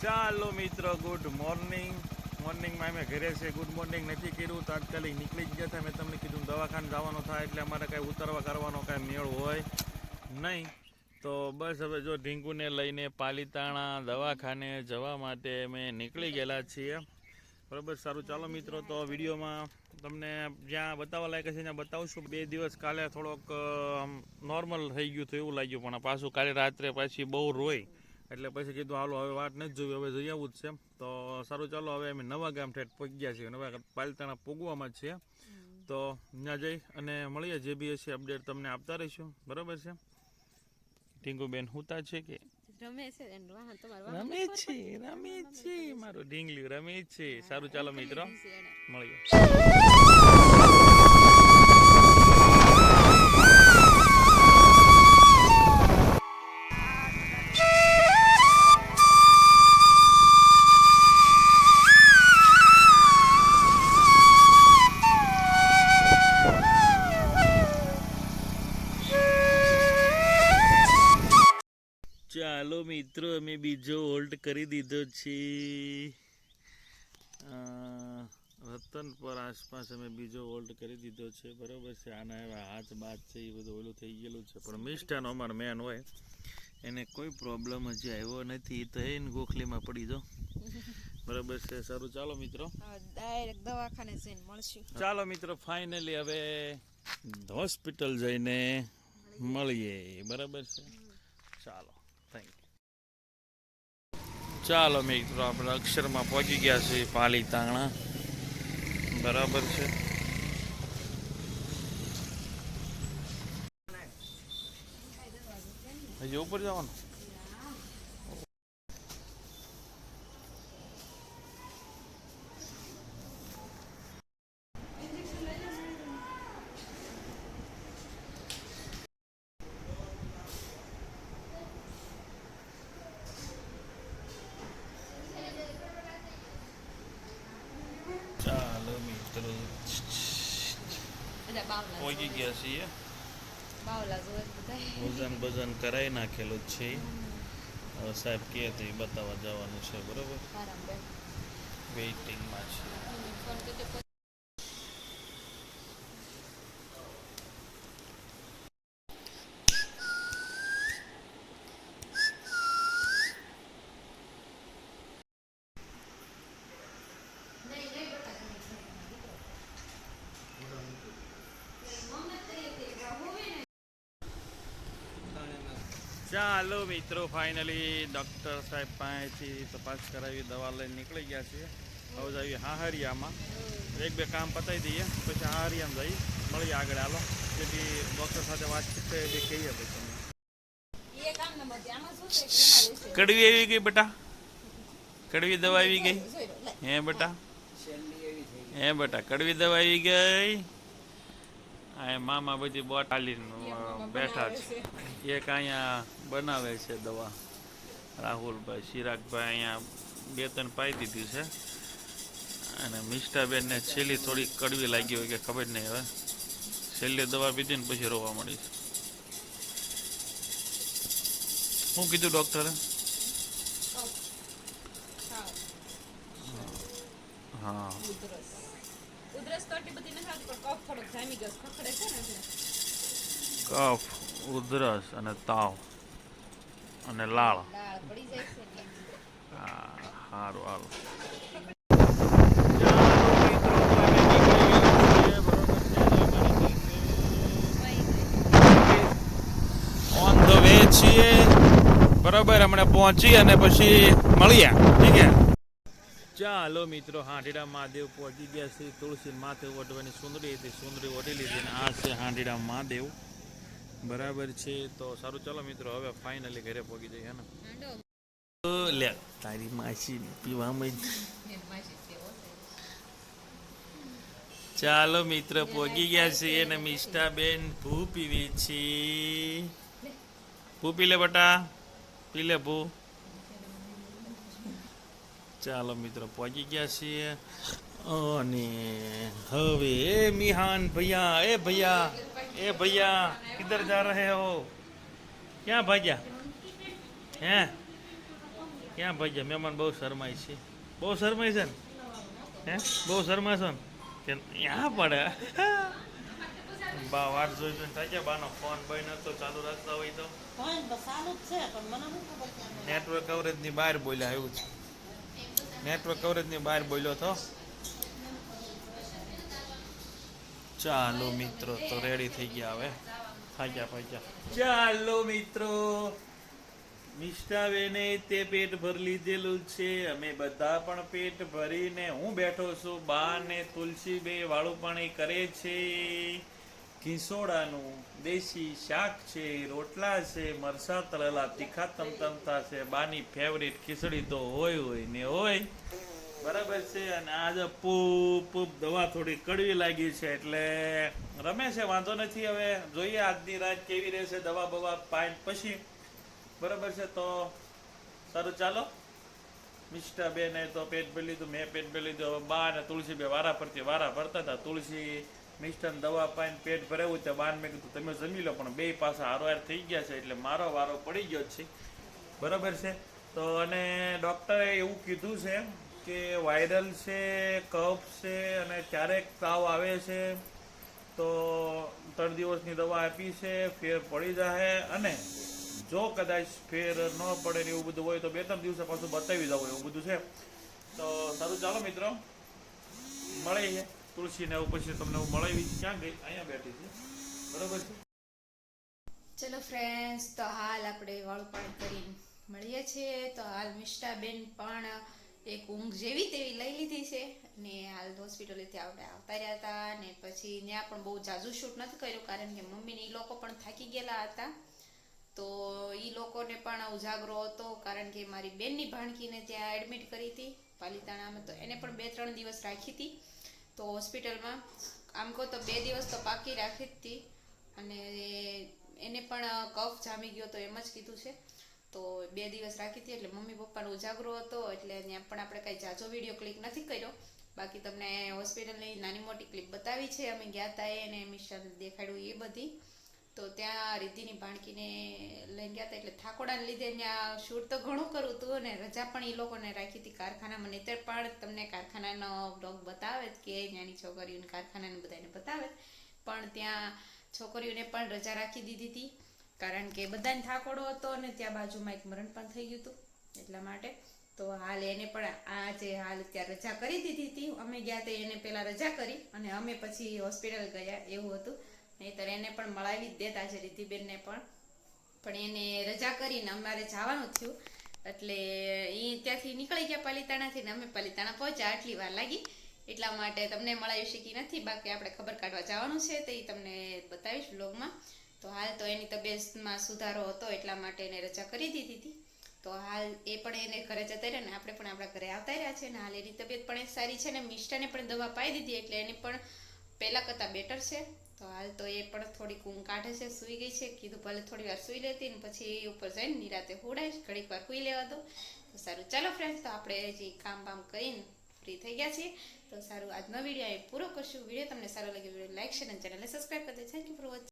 ચાલો મિત્રો good morning મોર્નિંગમાં અમે ઘરે છે. ગુડ મોર્નિંગ નથી કર્યું, તાત્કાલિક નીકળી જ ગયા હતા. મેં તમને કીધું દવાખાને જવાનું થાય એટલે અમારે કાંઈ ઉતરવા કરવાનો કાંઈ મેળ હોય નહીં. તો બસ હવે જો ઢીંગુને લઈને પાલીતાણા દવાખાને જવા માટે અમે નીકળી ગયેલા છીએ. બરાબર, સારું. ચાલો મિત્રો, તો વિડીયોમાં તમને જ્યાં બતાવવા લાયક છે ત્યાં બતાવશું. બે દિવસ કાલે થોડોક નોર્મલ થઈ ગયું હતું એવું લાગ્યું, પણ પાછું કાલે રાત્રે પાછી બહુ રોય એટલે પછી કીધું હાલો હવે વાત નથી જોવી હવે જઈ આવવું જ છે. તો સારું ચાલો હવે અમે નવા ગામ ઠેઠ પહોંચી ગયા છીએ. નવા પાલતાણા પૂગવામાં છીએ. તો ત્યાં જઈ અને મળીએ જે બી હશે અપડેટ તમને આપતા રહીશું. બરાબર છે? ટીંગુબેન હુતા છે કે? છે રમે છે રમે છે મારું ઢીંગલી રમે છે. સારું ચાલો મિત્રો. મળીએ. મિત્રો અમે બીજો હોલ્ડ કરી દીધો છે. રતન રતનપર આસપાસ અમે બીજો હોલ્ડ કરી દીધો છે. બરોબર છે આના એવા હાથ બાથ છે એ બધું ઓલું થઈ ગયેલું છે. પણ મિષ્ટાનો અમારો મેન હોય. એને કોઈ પ્રોબ્લેમ હજી આવ્યો નથી. તો એને ગોખલીમાં પડી દો. બરાબર છે સારું. ચાલો મિત્રો. ડાયરેક્ટ દવાખાને જઈને મળશું. ચાલો મિત્રો ફાઇનલી હવે હોસ્પિટલ જઈને મળીએ. બરાબર છે? ચાલો થેન્ક ચાલો મિત્રો આપણે અક્ષરમાં પહોંચી ગયા છીએ પાલીતાણા બરાબર છે. હજી ઉપર જવાનું ચાલો મિત્રો બધા બાવલા પહોંચી ગયા છીએ. વજન બજન કરાવી નાખેલું જ છે. હવે સાહેબ કહે તો એ બતાવવા જવાનું છે બરોબર? વેઇટિંગમાં છે. ચાલો મિત્રો ફાઇનલી ડૉક્ટર સાહેબ પાસેથી તપાસ કરાવી દવા લઈને નીકળી ગયા છીએ. હવે જઈએ હાહરિયામાં. એક બે કામ પતાવી દઈએ પછી હાહરિયામાં જઈ મળીએ આગળ. હાલો જેથી ડૉક્ટર સાથે વાતચીત થઈ એટલે કહીએ પછી એ કડવી આવી ગઈ બેટા? કડવી દવા આવી ગઈ? હે બેટા? હે બેટા કડવી દવા આવી ગઈ? મામા બધી બોટાલી બેઠા છે. એક અહીંયા બનાવે છે દવા રાહુલભાઈ ચિરાગભાઈ અહીંયા બે ત્રણ પાઈ દીધી છે. અને મિષ્ટાબેનને છેલ્લી થોડી કડવી લાગી હોય કે ખબર નહીં હવે. છેલ્લી દવા પીધી ને પછી રોવા મળી છે. શું કીધું ડૉક્ટરે? હા. હા ઉધરસ ઉધરસ તો આટલી બધી નથી આવતી પણ કફ થોડોક જામી ગયો ખખડે છે ને એટલે. કફ ઉધરસ અને તાવ અને લાળ. લાળ પડી જાય છે હા સારું હાલો છીએ બરાબર હમણાં પહોંચી અને પછી મળીએ. ઠીક છે? ચાલો મિત્રો હાંડીડા મહાદેવ પહોંચી ગયા છે. તુલસી માથે ઓઢવાની સુંદરી હતી સુંદરી ઓઢી લીધી અને આ છે હાંડીડા મહાદેવ. બરાબર છે. તો સારું ચાલો મિત્રો હવે ફાઇનલી ઘરે પહોંચી જઈએ ને? લે તારી માસી પીવામાં. ચાલો મિત્ર પહોંચી ગયા છીએ અને મિષ્ટાબેન ભૂ પીવી છી. ભૂ પી લે બટા. પી લે ભૂ. ચાલો મિત્રો પહોંચી ગયા છીએ. અને હવે એ મિહાન ભૈયા એ ભૈયા એ ભૈયા કિધર જા રહે હો? ક્યાં ભાગ્યા? હે? ક્યાં ભાગ્યા? મહેમાન બહુ શરમાય છે. બહુ શરમાય છે ને? હે? બહુ શરમાશો ને? કે ત્યાં પડે. બા વાત જોઈ જોઈને થાય છે બાનો ફોન બંધ હતો ચાલુ રાખતા હોય તો. ફોન જ છે પણ મને છે? નેટવર્ક કવરેજની બહાર બોલ્યા એવું છે. નેટવર્ક કવરેજની બહાર બોલ્યો તો? ચાલો મિત્રો, તો રેડી થઈ ગયા હવે. થાક્યા ફાગ્યા ચાલો મિત્રો નિષ્ઠાબેને તે પેટ ભરી લીધેલું છે. અમે બધા પણ પેટ ભરીને હું બેઠો છું. બા ને તુલસીબે વાળું પાણી કરે છે. ઘીસોડાનું દેશી શાક છે, રોટલા છે, મરસા તળેલા તીખા તમતમતા છે, બાની ફેવરિટ ખીચડી તો હોય હોય ને હોય. બરાબર છે, અને આજે પૂપ પૂપ દવા થોડી કડવી લાગી છે, એટલે રમે છે, વાંધો નથી હવે. જોઈએ આજની રાત કેવી રહેશે દવા બવા પાઇન પછી. બરાબર છે, તો સારું ચાલો. મિષ્ટા બેને તો પેટ ભરી લીધું, મેં પેટ ભરી લીધું, હવે બા અને તુલસી બે વારા પરથી વારા ભરતા હતા. તુલસી મિષ્ટાન દવા પાઈને પેટ ભરાવું ત્યાં બાર મેં કીધું, તમે જમી લો, પણ બે પાસા હારવાર થઈ ગયા છે, એટલે મારો વારો પડી ગયો છે. બરાબર છે? તો અને ડૉક્ટરે એવું કીધું છે કે વાયરલ છે, કફ છે, અને ક્યારેક તાવ આવે છે, તો ત્રણ દિવસની દવા આપી છે, ફેર પડી જાય અને જો કદાચ ફેર ન પડે એવું બધું હોય તો બે ત્રણ દિવસે પાછું બતાવી દઉં એવું બધું છે. તો સારું, ચાલો મિત્રો છે તુલસીને એવું પછી તમને હું મળાવી ક્યાં ગઈ? અહીંયા બેઠી છે. બરાબર છે? ચલો ફ્રેન્ડ્સ તો હાલ આપણે વાળું કરી મળીએ છીએ. તો હાલ મિષ્ટાબેન પણ એક ઊંઘ જેવી તેવી લઈ લીધી છે. ને હાલ હોસ્પિટલેથી આપણે આવતા રહ્યા હતા. ને પછી ત્યાં પણ બહુ જાજુ શૂટ નથી કર્યું, કારણ કે મમ્મીને એ લોકો પણ થાકી ગયેલા હતા. તો એ લોકોને પણ ઉજાગરો હતો, કારણ કે મારી બેનની ભાણકીને ત્યાં એડમિટ કરી હતી. પાલિતાણામાં તો એને પણ બે ત્રણ દિવસ રાખી હતી. તો હોસ્પિટલમાં આમ કહો તો બે દિવસ તો પાકી રાખી જ હતી અને એને પણ કફ જામી ગયો તો એમ જ કીધું છે. તો બે દિવસ રાખી હતી એટલે મમ્મી પપ્પાનો ઉજાગરો હતો એટલે ત્યાં પણ આપણે કાંઈ જાજો વીડિયો ક્લિક નથી કર્યો. બાકી તમને હોસ્પિટલની નાની મોટી ક્લિપ બતાવી છે. અમે ગયા હતા એને મિશન દેખાડ્યું એ બધી. તો ત્યાં રિદ્ધિની ભાણકીને લઈને ગયા હતા એટલે થાકોડાને લીધે ત્યાં શૂટ તો ઘણું કરવું હતું અને રજા પણ એ લોકોને રાખી હતી કારખાનામાં. નહીતર પણ તમને કારખાનાનો બ્લોગ બતાવે કે નાની છોકરીઓને કારખાનાને બધાને બતાવે પણ ત્યાં છોકરીઓને પણ રજા રાખી દીધી હતી. કારણ કે બધાને થાકોડો હતો અને ત્યાં બાજુમાં એક મરણ પણ થઈ ગયું હતું એટલા માટે. તો હાલ એને પણ આજે હાલ ત્યાં રજા કરી દીધી હતી. અમે ગયા તે એને પહેલાં રજા કરી અને અમે પછી હોસ્પિટલ ગયા એવું હતું. નહીતર એને પણ મળાવી જ દેતા છે રિદ્ધિબેનને પણ. પણ એને રજા કરીને અમારે જવાનું થયું. એટલે એ ત્યાંથી નીકળી ગયા પાલિતાણાથી ને અમે પાલિતાણા પહોંચ્યા. આટલી વાર લાગી. એટલા માટે તમને મળાવી શકી નથી. બાકી આપણે ખબર કાઢવા જવાનું છે તો એ તમને બતાવીશ બ્લોગમાં તો હાલ તો એની તબિયતમાં સુધારો હતો એટલા માટે એને રજા કરી દીધી હતી. તો હાલ એ પણ એને ઘરે જતા રહ્યા ને આપણે પણ આપણા ઘરે આવતા રહ્યા છે ને હાલ એની તબિયત પણ સારી છે ને મિષ્ટાને પણ દવા પાઈ દીધી એટલે એને પણ પહેલાં કરતાં બેટર છે. તો હાલ તો એ પણ થોડીક ઊંઘ કાઢે છે, સૂઈ ગઈ છે. કીધું ભલે થોડી વાર સૂઈ લેતી ને પછી એ ઉપર જઈને નિરાતે હોડાઈશ ઘડીક વાર સૂઈ લેવા દો તો સારું, ચાલો ફ્રેન્ડ તો આપણે જે કામ બામ કરીને ફ્રી થઈ ગયા છીએ. તો સારું, આજનો વીડિયો અહીં પૂરો કરશું. વીડિયો તમને સારો લાગ્યો વીડિયો લાઈક શેર અને ચેનલને સબસ્ક્રાઈબ કરી દે થેન્ક યુ ફોર વોચિંગ